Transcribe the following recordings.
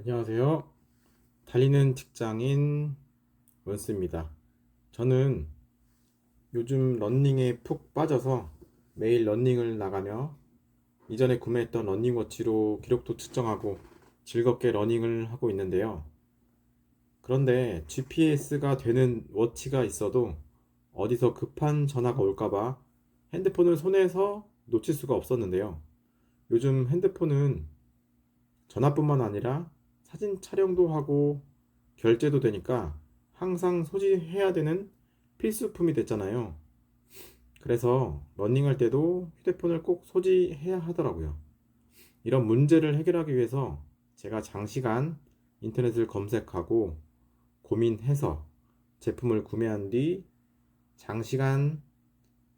안녕하세요. 달리는 직장인 원스입니다. 저는 요즘 러닝에 푹 빠져서 매일 러닝을 나가며 이전에 구매했던 러닝워치로 기록도 측정하고 즐겁게 러닝을 하고 있는데요. 그런데 GPS가 되는 워치가 있어도 어디서 급한 전화가 올까봐 핸드폰을 손에서 놓칠 수가 없었는데요. 요즘 핸드폰은 전화뿐만 아니라 사진 촬영도 하고 결제도 되니까 항상 소지해야 되는 필수품이 됐잖아요. 그래서 러닝할 때도 휴대폰을 꼭 소지해야 하더라고요. 이런 문제를 해결하기 위해서 제가 장시간 인터넷을 검색하고 고민해서 제품을 구매한 뒤 장시간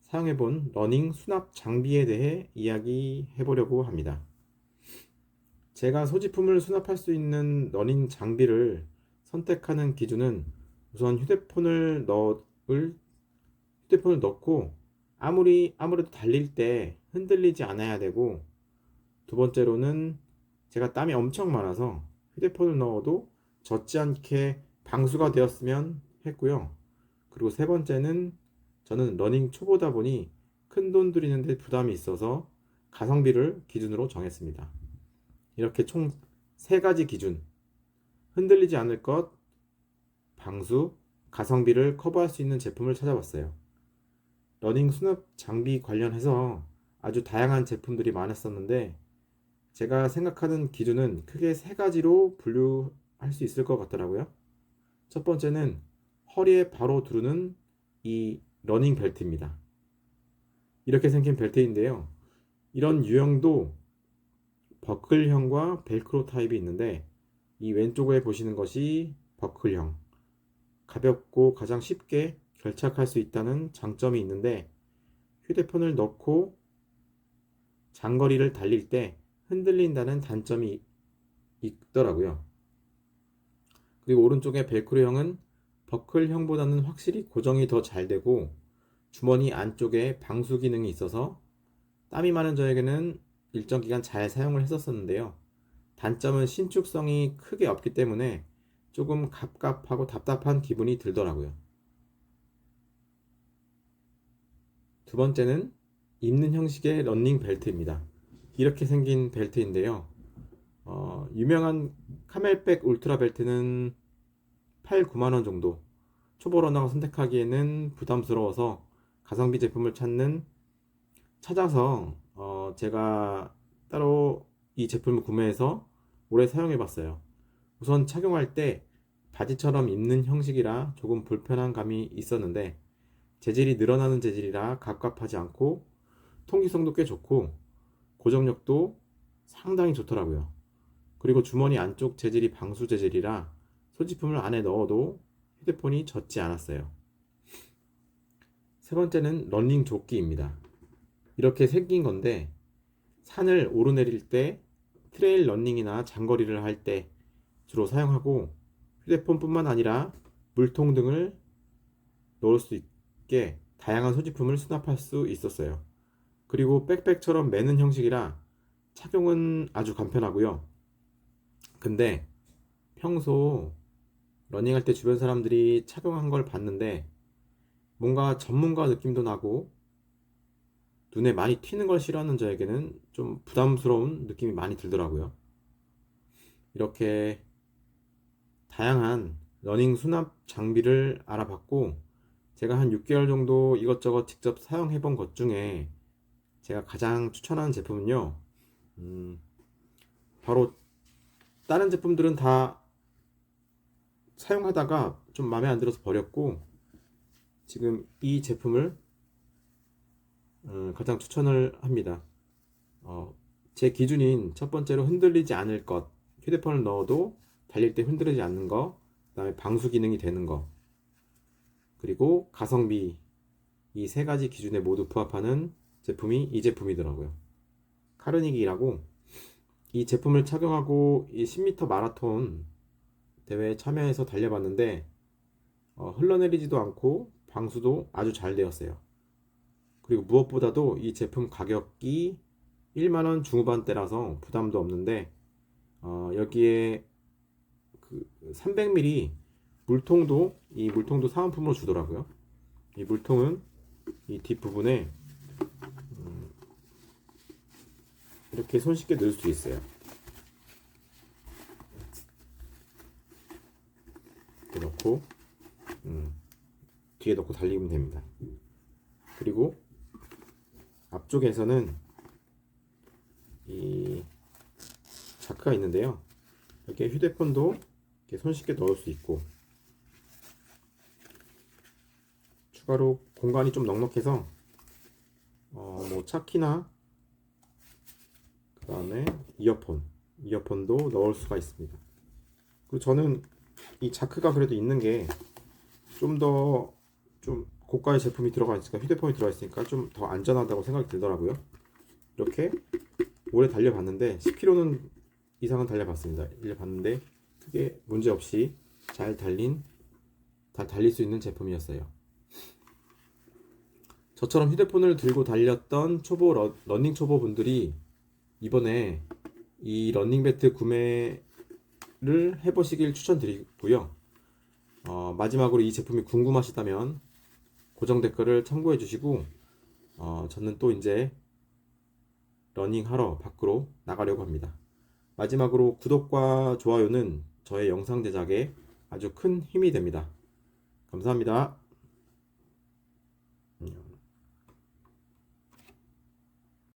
사용해본 러닝 수납 장비에 대해 이야기해 보려고 합니다. 제가 소지품을 수납할 수 있는 러닝 장비를 선택하는 기준은 우선 휴대폰을 넣을 휴대폰을 넣고 아무리 아무래도 달릴 때 흔들리지 않아야 되고 두 번째로는 제가 땀이 엄청 많아서 휴대폰을 넣어도 젖지 않게 방수가 되었으면 했고요. 그리고 세 번째는 저는 러닝 초보다 보니 큰 돈 들이는데 부담이 있어서 가성비를 기준으로 정했습니다. 이렇게 총 세 가지 기준. 흔들리지 않을 것, 방수, 가성비를 커버할 수 있는 제품을 찾아봤어요. 러닝 수납 장비 관련해서 아주 다양한 제품들이 많았었는데 제가 생각하는 기준은 크게 세 가지로 분류할 수 있을 것 같더라고요. 첫 번째는 허리에 바로 두르는 이 러닝 벨트입니다. 이렇게 생긴 벨트인데요. 이런 유형도 버클형과 벨크로 타입이 있는데 이 왼쪽에 보시는 것이 버클형. 가볍고 가장 쉽게 결착할 수 있다는 장점이 있는데 휴대폰을 넣고 장거리를 달릴 때 흔들린다는 단점이 있더라고요. 그리고 오른쪽에 벨크로형은 버클형보다는 확실히 고정이 더 잘 되고 주머니 안쪽에 방수 기능이 있어서 땀이 많은 저에게는 일정 기간 잘 사용을 했었었는데요. 단점은 신축성이 크게 없기 때문에 조금 갑갑하고 답답한 기분이 들더라고요. 두 번째는 입는 형식의 런닝 벨트입니다. 이렇게 생긴 벨트인데요. 어, 유명한 카멜백 울트라 벨트는 8, 9만원 정도. 초보 러너가 선택하기에는 부담스러워서 가성비 제품을 찾는 찾아서 어, 제가 따로 이 제품을 구매해서 오래 사용해 봤어요. 우선 착용할 때 바지처럼 입는 형식이라 조금 불편한 감이 있었는데 재질이 늘어나는 재질이라 갑갑하지 않고 통기성도 꽤 좋고 고정력도 상당히 좋더라고요. 그리고 주머니 안쪽 재질이 방수 재질이라 소지품을 안에 넣어도 휴대폰이 젖지 않았어요. 세 번째는 런닝 조끼입니다. 이렇게 생긴 건데 산을 오르내릴 때 트레일 런닝이나 장거리를 할 때 주로 사용하고 휴대폰뿐만 아니라 물통 등을 넣을 수 있게 다양한 소지품을 수납할 수 있었어요. 그리고 백팩처럼 매는 형식이라 착용은 아주 간편하고요. 근데 평소 러닝할 때 주변 사람들이 착용한 걸 봤는데 뭔가 전문가 느낌도 나고 눈에 많이 튀는 걸 싫어하는 저에게는 좀 부담스러운 느낌이 많이 들더라고요. 이렇게 다양한 러닝 수납 장비를 알아봤고 제가 한 6개월 정도 이것저것 직접 사용해 본 것 중에 제가 가장 추천하는 제품은요. 음, 바로 다른 제품들은 다 사용하다가 좀 마음에 안 들어서 버렸고 지금 이 제품을 어, 가장 추천을 합니다. 어, 제 기준인 첫 번째로 흔들리지 않을 것, 휴대폰을 넣어도 달릴 때 흔들리지 않는 거, 그 다음에 방수 기능이 되는 거, 그리고 가성비 이 세 가지 기준에 모두 부합하는 제품이 이 제품이더라고요. 카르니기라고 이 제품을 착용하고 이 10m 마라톤 대회에 참여해서 달려봤는데 어, 흘러내리지도 않고 방수도 아주 잘 되었어요. 그리고 무엇보다도 이 제품 가격이 1만원 중후반대라서 부담도 없는데 어, 여기에 그 300ml 물통도 이 물통도 사은품으로 주더라고요. 이 물통은 이 뒷부분에 음, 이렇게 손쉽게 넣을 수 있어요. 이렇게 넣고 음, 뒤에 넣고 달리면 됩니다. 그리고 앞쪽에서는 이 자크가 있는데요. 이렇게 휴대폰도 이렇게 손쉽게 넣을 수 있고 추가로 공간이 좀 넉넉해서 어, 뭐 차키나 그 다음에 이어폰 이어폰도 넣을 수가 있습니다. 그리고 저는 이 자크가 그래도 있는 게 좀더좀 고가의 제품이 들어가 있으니까 휴대폰이 들어가 있으니까 좀 더 안전하다고 생각이 들더라고요. 이렇게 오래 달려봤는데 10km는 이상은 달려봤습니다. 달려봤는데 크게 문제 없이 잘 달린 다 달릴 수 있는 제품이었어요. 저처럼 휴대폰을 들고 달렸던 초보 러, 러닝 초보 분들이 이번에 이 러닝 배트 구매를 해보시길 추천드리고요. 어, 마지막으로 이 제품이 궁금하시다면 고정 댓글을 참고해 주시고 어, 저는 또 이제 러닝하러 밖으로 나가려고 합니다. 마지막으로 구독과 좋아요는 저의 영상 제작에 아주 큰 힘이 됩니다. 감사합니다.